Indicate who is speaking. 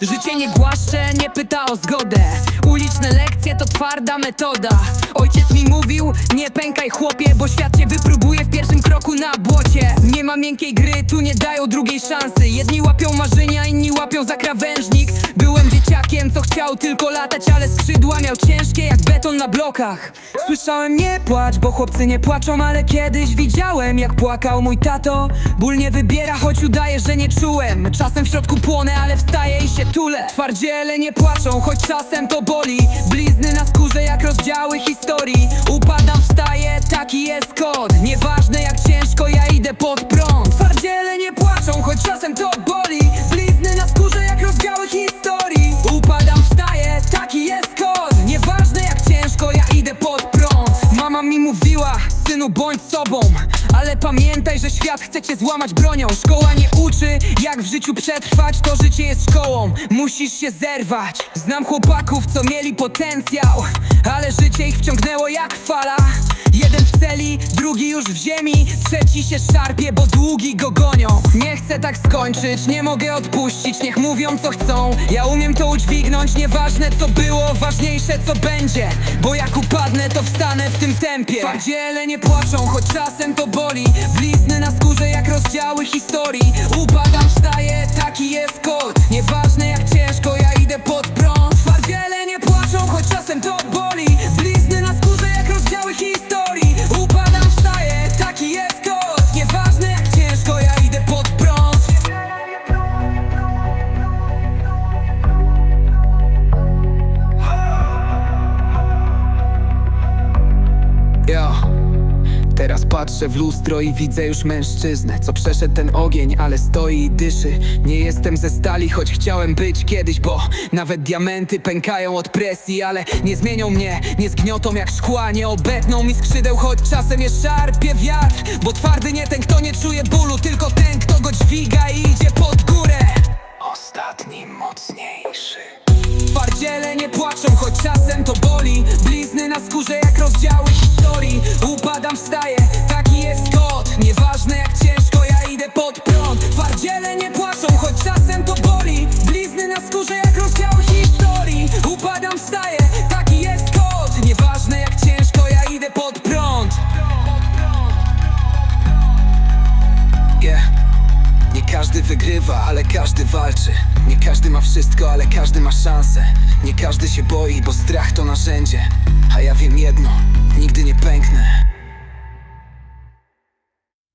Speaker 1: Życie nie głaszcze, nie pyta o zgodę. Uliczne lekcje to twarda metoda. Ojciec mi mówił, nie pękaj chłopie Bo świat cię wypróbuje w pierwszym kroku na błocie. Nie ma miękkiej gry, tu nie dają drugiej szansy. Jedni łapią chciał tylko latać Ale skrzydła miał ciężkie jak beton na blokach. Słyszałem nie płacz, bo chłopcy nie płaczą Ale kiedyś widziałem jak płakał mój tato. Ból nie wybiera, choć udaje, że nie czułem. Czasem w środku płonę, ale wstaję i się tulę. Twardziele nie płaczą, choć czasem to boli. Blizny na skórze jak rozdziały historii synu bądź sobą Ale pamiętaj, że świat chce cię złamać bronią. Szkoła nie uczy, jak w życiu przetrwać To życie jest szkołą, musisz się zerwać. Znam chłopaków, co mieli potencjał Ale życie ich wciągnęło jak fala Jeden w celi, drugi już w ziemi Trzeci się szarpie, bo długi go gonią. Nie chcę tak skończyć, nie mogę odpuścić Niech mówią co chcą, ja umiem to udźwignąć Nieważne co było, ważniejsze co będzie. Bo jak upadnę, to wstanę w tym tempie. Twardziele nie płaczą, choć czasem to boli. Blizny na skórze jak rozdziały historii patrzę w lustro i widzę już mężczyznę Co przeszedł ten ogień, ale stoi i dyszy. Nie jestem ze stali, choć chciałem być kiedyś Bo nawet diamenty pękają od presji Ale nie zmienią mnie, nie zgniotą jak szkła Nie obetną mi skrzydeł, choć czasem je szarpie wiatr Bo twardy nie ten, kto nie czuje bólu Tylko ten, kto go dźwiga i idzie pod górę. Ostatni mocniejszy. Twardziele nie płaczą, choć czasem to boli. Blizny na skórze jak rozdziały Twardziele nie płaczą, choć czasem to boli. Blizny na skórze jak rozdziały historii. Upadam, wstaję, taki jest kod. Nieważne jak ciężko, ja idę pod prąd. Yeah. Nie każdy wygrywa, ale każdy walczy. Nie każdy ma wszystko, ale każdy ma szansę. Nie każdy się boi, bo strach to narzędzie. A ja wiem jedno, nigdy nie pęknę